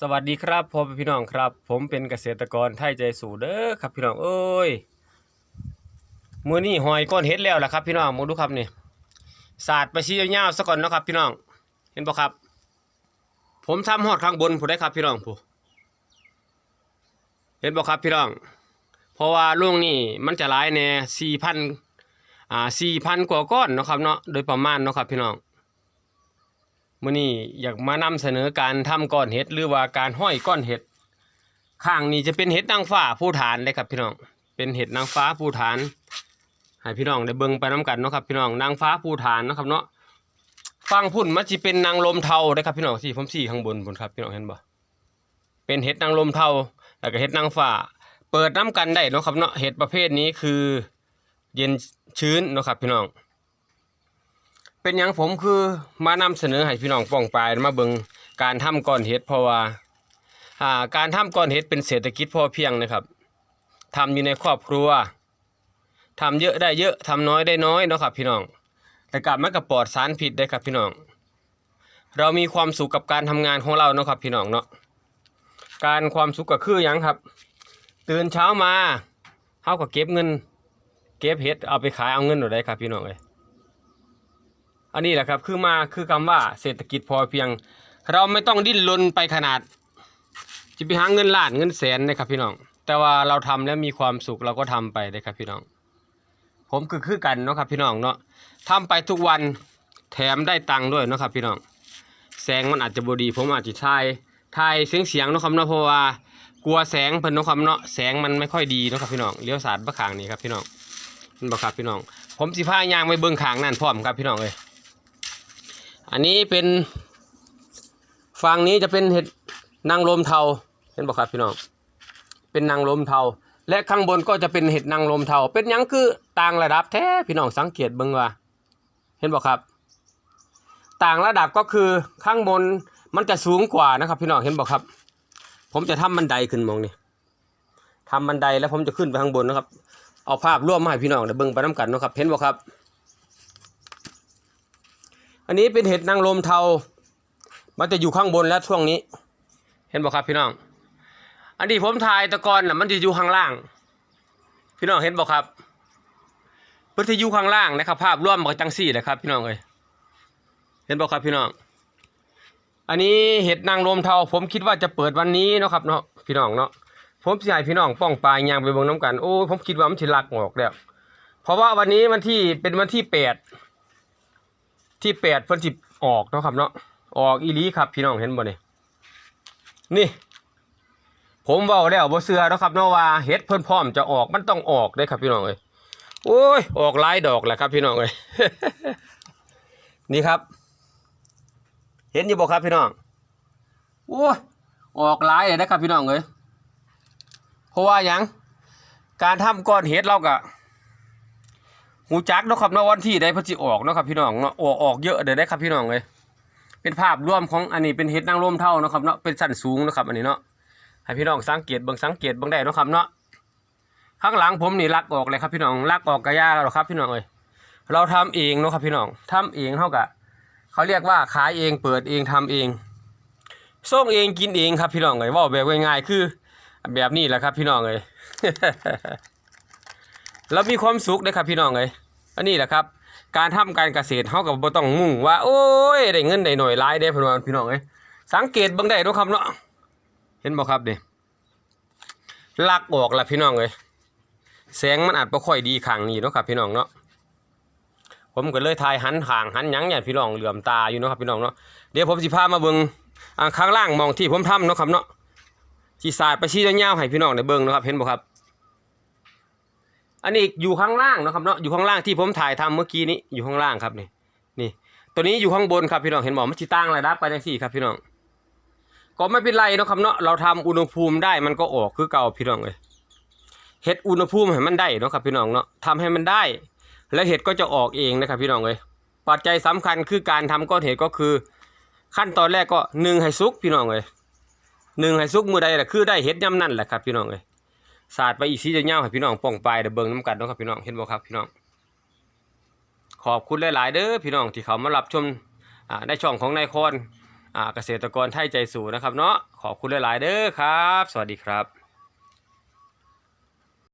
สวัสดีครับพ่อพี่น้องครับ ผมเป็นเกษตรกรไทยใจสู่เด้อครับพี่น้องเอ้ยมือนี้หอยก้อนเฮ็ดแล้วล่ะครับ พี่น้องมาดูครับนี่สาดไปชี้ยาวๆซะก่อนนะครับ พี่น้อง เห็นบ่ครับ ผมทำฮอดข้างบนผู้ได้ครับ พี่น้องผู้เห็นบ่ครับพี่น้อง เพราะว่าลุงนี่มันจะหลายแน่4,000อ่า4,000กว่าก้อนนะครับเนาะโดยประมาณนะครับพี่น้อง มื่อนี้อยากมานำเสนอการทำก้อนเห็ดหรือว่าการห้อยก้อนเห็ดข้างนี้จะเป็นเห็ดนางฟ้าผู้ฐานเลยครับพี่น้อง เป็นเห็ดนางฟ้าผู้ฐานให้พี่น้องได้เบิ่งไปน้กันเนาะครับพี่น้องนางฟ้าผู้ฐานนะครับเนาะฟังพุ่นมันจะเป็นนางลมเทาได้ครับพี่น้องที่ผมสี่ข้างบนบนครับพี่น้องเห็นบ่เป็นเห็ดนางลมเทาแล้วก็เห็ดนางฟ้า เปิดน้กันได้เนาะครับเนาะเห็ดประเภทนี้คือ เย็นชื้นเนาะครับพี่น้อง เป็นอย่างผมคือมานำเสนอให้พี่น้องป้องปลายมาเบิงการทำก้อนเห็ดเพราะว่าการทำก้อนเห็ดเป็นเศรษฐกิจพอเพียงนะครับทำอยู่ในครอบครัวทำเยอะได้เยอะทำน้อยได้น้อยเนาะครับพี่น้อง แต่กลับมันก็ปลอดสารพิษได้ครับพี่น้อง เรามีความสุขกับการทำงานของเราเนาะครับพี่น้องเนาะการความสุขก็คืออย่างครับ ตื่นเช้ามาเฮาก็เก็บเงิน เก็บเห็ดเอาไปขายเอาเงินหนูได้ครับพี่น้องเอ้ย อันนี้แหละครับคือมาคือคำว่าเศรษฐกิจพอเพียง เราไม่ต้องดิ้นรนไปขนาดจะไปหาเงินล้านเงินแสนนะครับพี่น้อง แต่ว่าเราทำแล้วมีความสุขเราก็ทำไปนะครับพี่น้อง ผมคือคือกันเนาะครับพี่น้องเนาะทำไปทุกวันแถมได้ตังค์ด้วยเนาะครับพี่น้องแสงมันอาจจะบดี ผมอาจจะทายทายเสียงเสียงเนาะครับเนาะเพราะว่ากลัวแสงเพิ่นเนาะครับเนาะแสงมันไม่ค่อยดีเนาะครับพี่น้องเลี้ยวสาดบะขางนี่ครับพี่น้องมันบอกครับพี่น้อง ผมสิพายางไปเบิ่งขางนั่นพร้อมครับพี่น้องเลย อันนี้เป็นฝั่งนี้จะเป็นเห็ดนางลมเทาเห็นบอกครับพี่น้องเป็นนางลมเทา และข้างบนก็จะเป็นเห็ดนางลมเทา เป็นยังคือต่างระดับแท้พี่น้องสังเกตเบิ่งว่า เห็นบอกครับ ต่างระดับก็คือข้างบนมันจะสูงกว่านะครับ พี่น้องเห็นบอกครับ ผมจะทำบันไดขึ้นมองนี่ทำบันไดแล้วผมจะขึ้นไปข้างบนนะครับ เอาภาพร่วมมาให้พี่น้องได้เบิ่งไปน้ำกันนะครับ เห็นบอกครับ อันนี้เป็นเห็ดนางลมเทา มันจะอยู่ข้างบนแล้วช่วงนี้ เห็นบอกครับพี่น้อง อันนี้ผมถ่ายตะกอนน่ะมันจะอยู่ข้างล่าง พี่น้องเห็นบอกครับเพื่อที่อยู่ข้างล่างนะครับ ภาพร่วมกับจังสี่นะครับ พี่น้องเอ้ยเห็นบอกครับพี่น้อง อันนี้เห็ดนางลมเทา ผมคิดว่าจะเปิดวันนี้เนาะครับเนาะพี่น้องเนาะผมสิให้พี่น้องป้องปลายยางไปเบิ่งน้ำกันโอ้ผมคิดว่ามันสิลักออกแล้วเพราะว่าวันนี้วันที่เป็นวันที่แปด ที่แปดเพิ่นสิออกเนาะครับเนาะออกอีลีครับพี่น้องเห็นบ่นี่ยนี่ ผมเว้าแล้วบ่เชื่อเนาะครับเนาะว่าเฮ็ดเพิ่นพร้อมจะออกมันต้องออกเด้ครับพี่น้องเอ้ยโอ้ยออกหลายดอกแหละครับพี่น้องเอ้ยนี่ครับ เห็นอยู่บ่ครับพี่น้องโอ้ยออกหลายเลยนะครับพี่น้องเอ้ยเพราะว่าหยังการทำก้อนเห็ดเราก็ หูจักเนาะครับเนาะวันที่ได้เพิ่นสิออกเนาะครับพี่น้องเนาะออกออกเยอะเด้อได้ครับพี่น้องเลยเป็นภาพรวมของอันนี้เป็นเห็ดนางรมเท่าเนาะครับเนาะเป็นสั้นสูงเนาะครับอันนี้เนาะให้พี่น้องสังเกตเบิ่งสังเกตเบิ่งได้เนาะครับเนาะข้างหลังผมนี่ลักออกเลยครับพี่น้องลักออกกระยาหรอครับพี่น้องเอ้ยเราทำเองเนาะครับพี่น้องทำเองเท่ากับเขาเรียกว่าขายเองเปิดเองทำเองส่งเองกินเองครับพี่น้องเอ้ยว่าแบบง่ายๆคือ แบบนี้แหละครับพี่น้องเอ้ย เรามีความสุขเด้อครับพี่น้องเอ้ยอันนี้แหละครับ การทำการเกษตรเฮากับบ่ต้องมุ่งว่า โอ้ยได้เงินได้หน่อยหลายได้พิ่นว่าพี่น้องเอ้ยสังเกตเบิ่งได้เนาะครับเนาะเห็นบ่ครับนี่ลักออกละพี่น้องเอ้ยแสงมันอาจบ่ค่อยดีข้างนี้เนาะครับพี่น้องเนาะผมก็เลยถ่ายหันข้างหันยังเนี่ยพี่น้องเหลื่อมตาอยู่เนาะครับพี่น้องเนาะเดี๋ยวผมสิพามาเบิ่งข้างล่างมองที่ผมทำเนาะครับเนาะสิสาดไปชี้ยาวๆให้พี่น้องได้เบิ่งเนาะครับเห็นบ่ครับ อันนี้อยู่ข้างล่างนะครับเนาะอยู่ข้างล่างที่ผมถ่ายทำเมื่อกี้นี้อยู่ข้างล่างครับนี่นี่ ตัวนี้อยู่ข้างบนครับพี่น้องเห็นบอกมันจิตั้งระดับไปจังสี่ครับพี่น้องก็ไม่เป็นไรนะครับเนาะเราทำอุณหภูมิได้มันก็ออกคือเก่าพี่น้องเลยเห็ดอุณหภูมิให้มันได้นะครับพี่น้องเนาะทำให้มันได้ แล้วเห็ดก็จะออกเองนะครับพี่น้องเลยปัจจัยสำคัญคือการทำก้อนเห็ดก็คือ ขั้นตอนแรกก็หนึ่งให้ซุกพี่น้องเลยหนึ่งให้ซุกมือใดแหละคือได้เห็ดย่ำนั่นแหละครับพี่น้องเลย สาดไปอีกซีจะเงาให้พี่น้องป้องไปเดยวเบิ้งน้ำกันเนาะครับพี่น้องเห็นบ่ครับพี่น้อง ขอบคุณหลาย ๆ เด้อพี่น้องที่เขามารับชมในช่องของนายคอนเกษตรกรไทยใจสู่นะครับเนาะขอบคุณหลาย ๆ เด้อครับ สวัสดีครับ